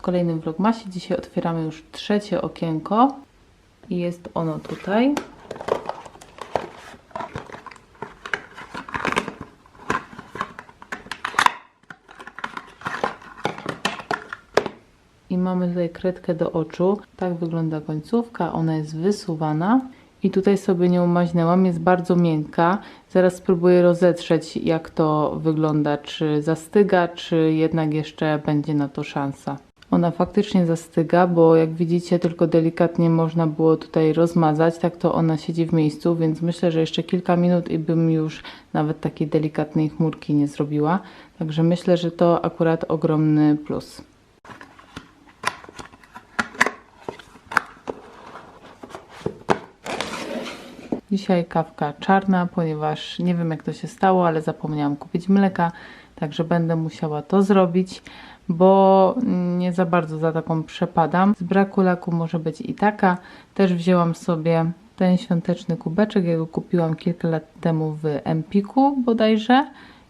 W kolejnym vlogmasie. Dzisiaj otwieramy już trzecie okienko i jest ono tutaj. I mamy tutaj kredkę do oczu. Tak wygląda końcówka. Ona jest wysuwana. I tutaj sobie nią maźnęłam. Jest bardzo miękka. Zaraz spróbuję rozetrzeć, jak to wygląda. Czy zastyga, czy jednak jeszcze będzie na to szansa. Ona faktycznie zastyga, bo jak widzicie, tylko delikatnie można było tutaj rozmazać. Tak to ona siedzi w miejscu, więc myślę, że jeszcze kilka minut i bym już nawet takiej delikatnej chmurki nie zrobiła. Także myślę, że to akurat ogromny plus. Dzisiaj kawka czarna, ponieważ nie wiem jak to się stało, ale zapomniałam kupić mleka, także będę musiała to zrobić, bo nie za bardzo za taką przepadam. Z braku laku może być i taka. Też wzięłam sobie ten świąteczny kubeczek, ja go kupiłam kilka lat temu w Empiku bodajże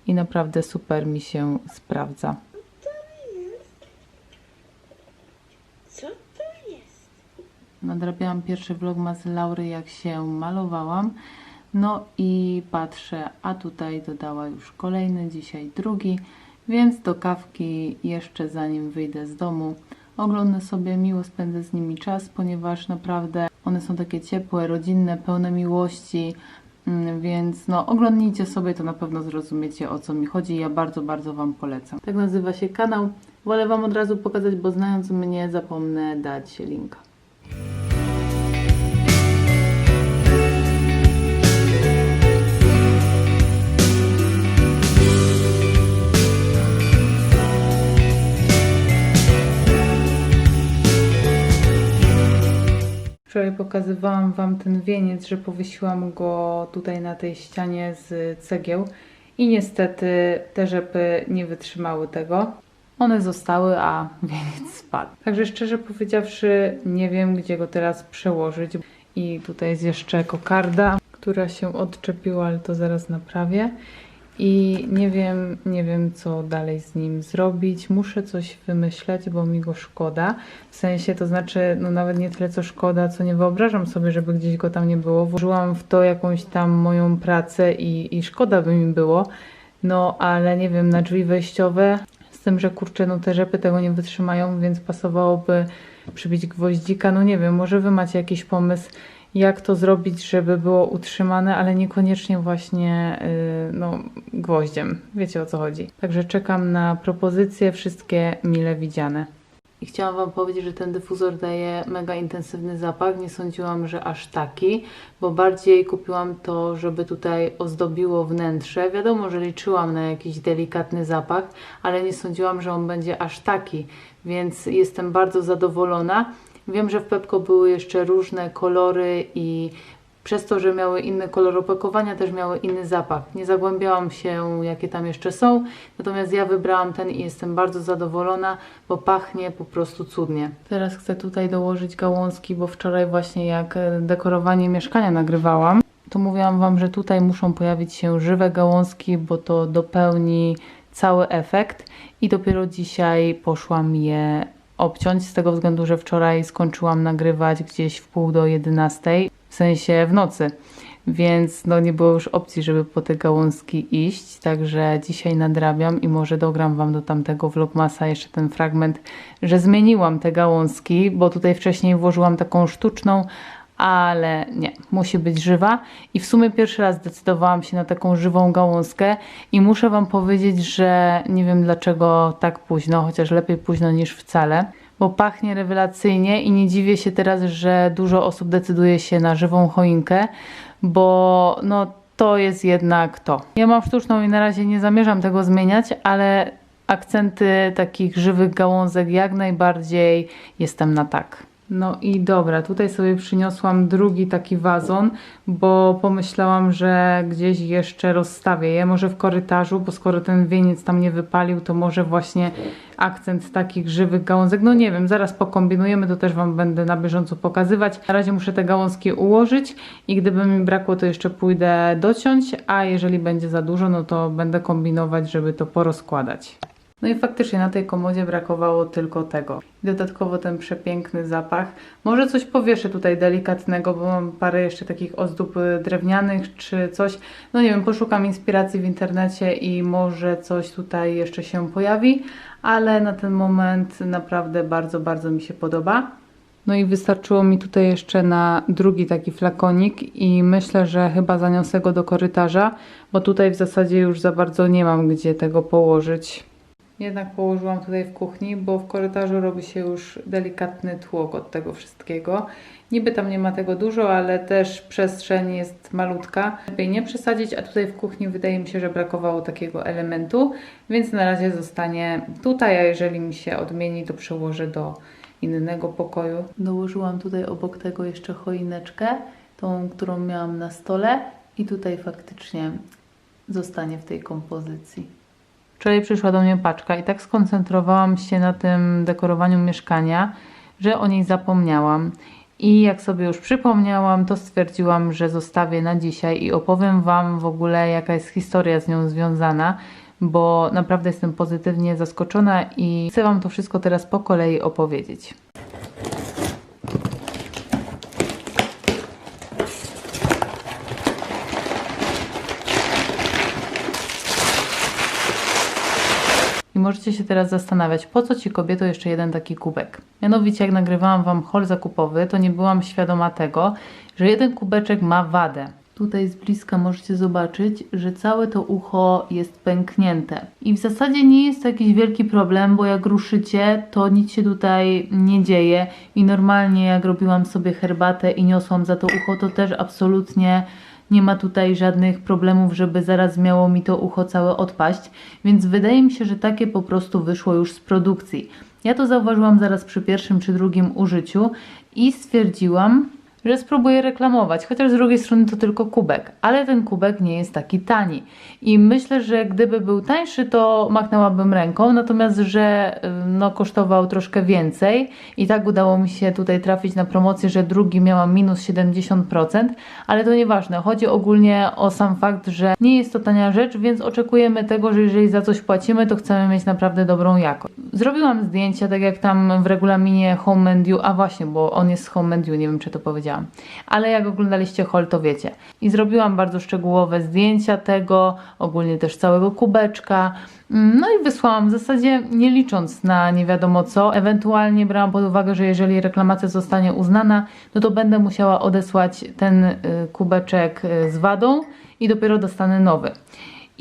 i naprawdę super mi się sprawdza. Co to jest? Nadrabiałam pierwszy vlogmas z Laury, jak się malowałam. No i patrzę, a tutaj dodała już kolejny, dzisiaj drugi, więc do kawki jeszcze zanim wyjdę z domu. Oglądam sobie, miło spędzę z nimi czas, ponieważ naprawdę one są takie ciepłe, rodzinne, pełne miłości, mm, więc no oglądnijcie sobie, to na pewno zrozumiecie o co mi chodzi. Ja bardzo, bardzo Wam polecam. Tak nazywa się kanał. Wolę Wam od razu pokazać, bo znając mnie zapomnę dać linka. Wczoraj pokazywałam Wam ten wieniec, że powiesiłam go tutaj na tej ścianie z cegieł i niestety te rzepy nie wytrzymały tego. One zostały, a wieniec spadł. Także szczerze powiedziawszy, nie wiem gdzie go teraz przełożyć. I tutaj jest jeszcze kokarda, która się odczepiła, ale to zaraz naprawię. I nie wiem, nie wiem co dalej z nim zrobić. Muszę coś wymyśleć, bo mi go szkoda. W sensie to znaczy, no nawet nie tyle co szkoda, co nie wyobrażam sobie, żeby gdzieś go tam nie było. Włożyłam w to jakąś tam moją pracę i, i szkoda by mi było. No ale nie wiem, na drzwi wejściowe, z tym, że kurczę, no te rzepy tego nie wytrzymają, więc pasowałoby przybić gwoździka. No nie wiem, może wy macie jakiś pomysł, jak to zrobić, żeby było utrzymane, ale niekoniecznie właśnie yy, no, gwoździem. Wiecie o co chodzi. Także czekam na propozycje, wszystkie mile widziane. I chciałam Wam powiedzieć, że ten dyfuzor daje mega intensywny zapach. Nie sądziłam, że aż taki, bo bardziej kupiłam to, żeby tutaj ozdobiło wnętrze. Wiadomo, że liczyłam na jakiś delikatny zapach, ale nie sądziłam, że on będzie aż taki, więc jestem bardzo zadowolona. Wiem, że w Pepko były jeszcze różne kolory i przez to, że miały inny kolor opakowania, też miały inny zapach. Nie zagłębiałam się, jakie tam jeszcze są, natomiast ja wybrałam ten i jestem bardzo zadowolona, bo pachnie po prostu cudnie. Teraz chcę tutaj dołożyć gałązki, bo wczoraj właśnie jak e, dekorowanie mieszkania nagrywałam, to mówiłam Wam, że tutaj muszą pojawić się żywe gałązki, bo to dopełni cały efekt i dopiero dzisiaj poszłam je obciąć z tego względu, że wczoraj skończyłam nagrywać gdzieś w pół do 11, w sensie w nocy, więc no nie było już opcji, żeby po te gałązki iść, także dzisiaj nadrabiam i może dogram Wam do tamtego vlogmasa jeszcze ten fragment, że zmieniłam te gałązki, bo tutaj wcześniej włożyłam taką sztuczną, ale nie, musi być żywa i w sumie pierwszy raz zdecydowałam się na taką żywą gałązkę i muszę Wam powiedzieć, że nie wiem dlaczego tak późno, chociaż lepiej późno niż wcale, bo pachnie rewelacyjnie i nie dziwię się teraz, że dużo osób decyduje się na żywą choinkę, bo no to jest jednak to. Ja mam sztuczną i na razie nie zamierzam tego zmieniać, ale akcenty takich żywych gałązek jak najbardziej jestem na tak. No i dobra, tutaj sobie przyniosłam drugi taki wazon, bo pomyślałam, że gdzieś jeszcze rozstawię je, może w korytarzu, bo skoro ten wieniec tam nie wypalił, to może właśnie akcent takich żywych gałązek. No nie wiem, zaraz pokombinujemy, to też Wam będę na bieżąco pokazywać. Na razie muszę te gałązki ułożyć i gdyby mi brakło, to jeszcze pójdę dociąć, a jeżeli będzie za dużo, no to będę kombinować, żeby to porozkładać. No i faktycznie na tej komodzie brakowało tylko tego. Dodatkowo ten przepiękny zapach. Może coś powieszę tutaj delikatnego, bo mam parę jeszcze takich ozdób y, drewnianych czy coś. No nie wiem, poszukam inspiracji w internecie i może coś tutaj jeszcze się pojawi, ale na ten moment naprawdę bardzo, bardzo mi się podoba. No i wystarczyło mi tutaj jeszcze na drugi taki flakonik i myślę, że chyba zaniosę go do korytarza, bo tutaj w zasadzie już za bardzo nie mam gdzie tego położyć. Jednak położyłam tutaj w kuchni, bo w korytarzu robi się już delikatny tłok od tego wszystkiego. Niby tam nie ma tego dużo, ale też przestrzeń jest malutka. Lepiej nie przesadzić, a tutaj w kuchni wydaje mi się, że brakowało takiego elementu, więc na razie zostanie tutaj, a jeżeli mi się odmieni, to przełożę do innego pokoju. Dołożyłam tutaj obok tego jeszcze choineczkę, tą, którą miałam na stole i tutaj faktycznie zostanie w tej kompozycji. Wczoraj przyszła do mnie paczka i tak skoncentrowałam się na tym dekorowaniu mieszkania, że o niej zapomniałam. I jak sobie już przypomniałam, to stwierdziłam, że zostawię na dzisiaj i opowiem Wam w ogóle, jaka jest historia z nią związana, bo naprawdę jestem pozytywnie zaskoczona i chcę Wam to wszystko teraz po kolei opowiedzieć. I możecie się teraz zastanawiać, po co Ci kobieto jeszcze jeden taki kubek? Mianowicie, jak nagrywałam Wam haul zakupowy, to nie byłam świadoma tego, że jeden kubeczek ma wadę. Tutaj z bliska możecie zobaczyć, że całe to ucho jest pęknięte. I w zasadzie nie jest to jakiś wielki problem, bo jak ruszycie, to nic się tutaj nie dzieje. I normalnie jak robiłam sobie herbatę i niosłam za to ucho, to też absolutnie nie ma tutaj żadnych problemów, żeby zaraz miało mi to ucho całe odpaść, więc wydaje mi się, że takie po prostu wyszło już z produkcji. Ja to zauważyłam zaraz przy pierwszym czy drugim użyciu i stwierdziłam, że spróbuję reklamować, chociaż z drugiej strony to tylko kubek, ale ten kubek nie jest taki tani. I myślę, że gdyby był tańszy, to machnęłabym ręką, natomiast, że y, no, kosztował troszkę więcej i tak udało mi się tutaj trafić na promocję, że drugi miałam minus 70%, ale to nieważne. Chodzi ogólnie o sam fakt, że nie jest to tania rzecz, więc oczekujemy tego, że jeżeli za coś płacimy, to chcemy mieć naprawdę dobrą jakość. Zrobiłam zdjęcia, tak jak tam w regulaminie Home a właśnie, bo on jest z Home nie wiem czy to powiedziałam. Ale jak oglądaliście haul, to wiecie. I zrobiłam bardzo szczegółowe zdjęcia tego, ogólnie też całego kubeczka. No i wysłałam w zasadzie nie licząc na nie wiadomo co. Ewentualnie brałam pod uwagę, że jeżeli reklamacja zostanie uznana, no to będę musiała odesłać ten y, kubeczek y, z wadą i dopiero dostanę nowy.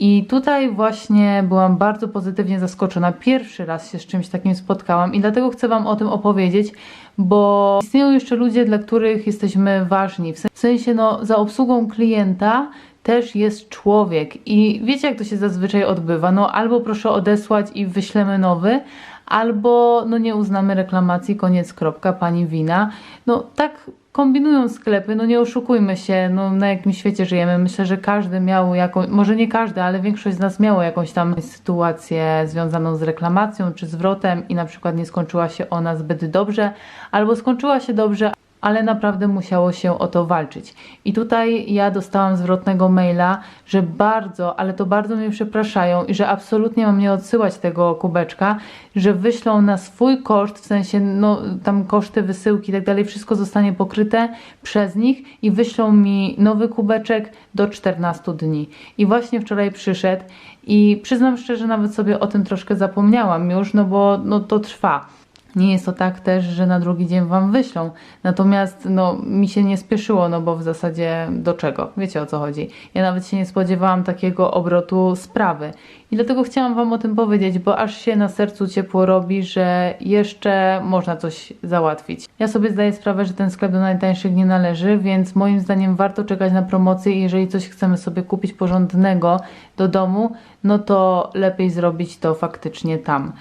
I tutaj właśnie byłam bardzo pozytywnie zaskoczona. Pierwszy raz się z czymś takim spotkałam i dlatego chcę Wam o tym opowiedzieć, bo istnieją jeszcze ludzie, dla których jesteśmy ważni. W sensie, no, za obsługą klienta też jest człowiek. I wiecie, jak to się zazwyczaj odbywa? No, albo proszę odesłać i wyślemy nowy, albo no nie uznamy reklamacji, koniec, kropka, pani wina. No tak kombinują sklepy, no nie oszukujmy się, no na jakim świecie żyjemy. Myślę, że każdy miał jakąś, może nie każdy, ale większość z nas miało jakąś tam sytuację związaną z reklamacją czy zwrotem i na przykład nie skończyła się ona zbyt dobrze, albo skończyła się dobrze, ale naprawdę musiało się o to walczyć. I tutaj ja dostałam zwrotnego maila, że bardzo, ale to bardzo mnie przepraszają i że absolutnie mam nie odsyłać tego kubeczka, że wyślą na swój koszt, w sensie no tam koszty wysyłki i tak dalej, wszystko zostanie pokryte przez nich i wyślą mi nowy kubeczek do 14 dni. I właśnie wczoraj przyszedł i przyznam szczerze, nawet sobie o tym troszkę zapomniałam już, no bo no to trwa. Nie jest to tak też, że na drugi dzień wam wyślą. Natomiast no, mi się nie spieszyło, no bo w zasadzie do czego? Wiecie o co chodzi. Ja nawet się nie spodziewałam takiego obrotu sprawy. I dlatego chciałam wam o tym powiedzieć, bo aż się na sercu ciepło robi, że jeszcze można coś załatwić. Ja sobie zdaję sprawę, że ten sklep do najtańszych nie należy, więc moim zdaniem warto czekać na promocję i jeżeli coś chcemy sobie kupić porządnego do domu, no to lepiej zrobić to faktycznie tam.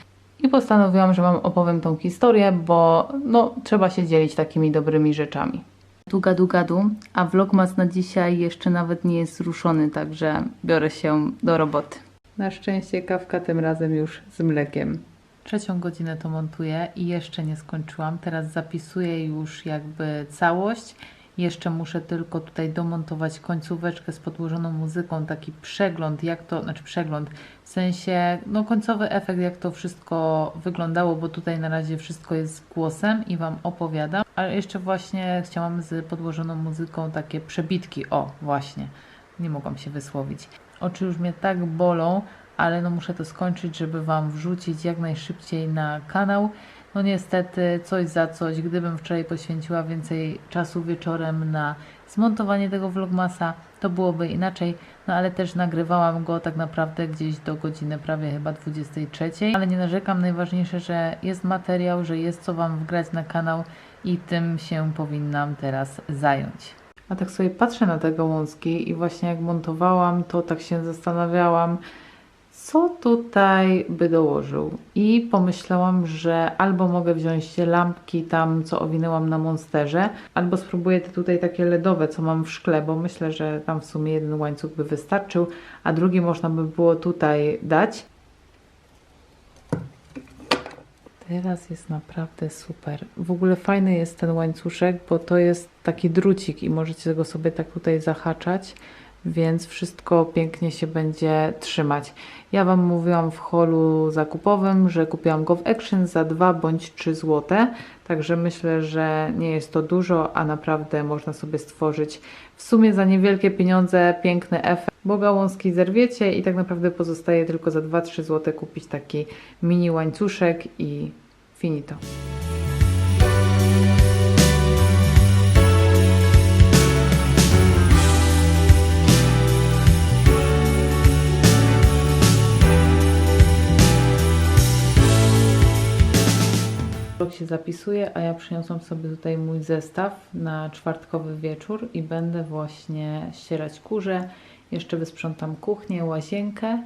I postanowiłam, że Wam opowiem tą historię, bo no, trzeba się dzielić takimi dobrymi rzeczami. Tu gadu gadu, a vlogmas na dzisiaj jeszcze nawet nie jest zruszony, także biorę się do roboty. Na szczęście kawka tym razem już z mlekiem. Trzecią godzinę to montuję i jeszcze nie skończyłam. Teraz zapisuję już jakby całość Jeszcze muszę tylko tutaj domontować końcóweczkę z podłożoną muzyką, taki przegląd, jak to, znaczy przegląd, w sensie, no końcowy efekt, jak to wszystko wyglądało, bo tutaj na razie wszystko jest głosem i Wam opowiadam, ale jeszcze właśnie chciałam z podłożoną muzyką takie przebitki, o właśnie, nie mogłam się wysłowić. Oczy już mnie tak bolą, ale no muszę to skończyć, żeby Wam wrzucić jak najszybciej na kanał. No niestety coś za coś, gdybym wczoraj poświęciła więcej czasu wieczorem na zmontowanie tego vlogmasa, to byłoby inaczej, no ale też nagrywałam go tak naprawdę gdzieś do godziny prawie chyba 23, ale nie narzekam, najważniejsze, że jest materiał, że jest co Wam wgrać na kanał i tym się powinnam teraz zająć. A tak sobie patrzę na te gałązki i właśnie jak montowałam, to tak się zastanawiałam, co tutaj by dołożył. I pomyślałam, że albo mogę wziąć lampki tam, co owinęłam na monsterze, albo spróbuję te tutaj takie LEDowe, co mam w szkle, bo myślę, że tam w sumie jeden łańcuch by wystarczył, a drugi można by było tutaj dać. Teraz jest naprawdę super. W ogóle fajny jest ten łańcuszek, bo to jest taki drucik i możecie go sobie tak tutaj zahaczać, więc wszystko pięknie się będzie trzymać. Ja Wam mówiłam w holu zakupowym, że kupiłam go w Action za 2 bądź 3 zł, także myślę, że nie jest to dużo, a naprawdę można sobie stworzyć w sumie za niewielkie pieniądze piękny efekt, bo gałązki zerwiecie i tak naprawdę pozostaje tylko za 2-3 zł kupić taki mini łańcuszek i finito. Się zapisuje, a ja przyniosłam sobie tutaj mój zestaw na czwartkowy wieczór i będę właśnie ścierać kurze. Jeszcze wysprzątam kuchnię, łazienkę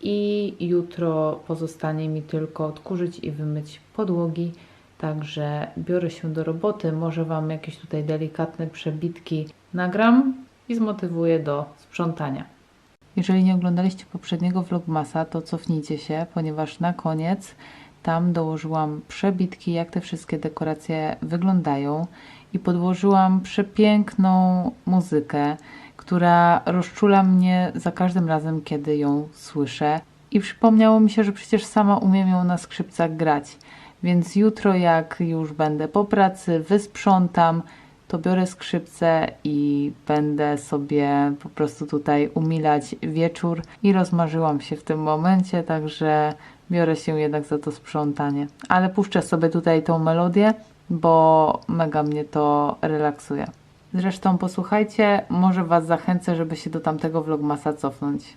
i jutro pozostanie mi tylko odkurzyć i wymyć podłogi. Także biorę się do roboty. Może Wam jakieś tutaj delikatne przebitki nagram i zmotywuję do sprzątania. Jeżeli nie oglądaliście poprzedniego vlogmasa, to cofnijcie się, ponieważ na koniec tam dołożyłam przebitki, jak te wszystkie dekoracje wyglądają i podłożyłam przepiękną muzykę, która rozczula mnie za każdym razem, kiedy ją słyszę. I przypomniało mi się, że przecież sama umiem ją na skrzypcach grać. Więc jutro, jak już będę po pracy, wysprzątam, to biorę skrzypce i będę sobie po prostu tutaj umilać wieczór. I rozmarzyłam się w tym momencie, także biorę się jednak za to sprzątanie. Ale puszczę sobie tutaj tą melodię, bo mega mnie to relaksuje. Zresztą posłuchajcie, może Was zachęcę, żeby się do tamtego vlogmasa cofnąć.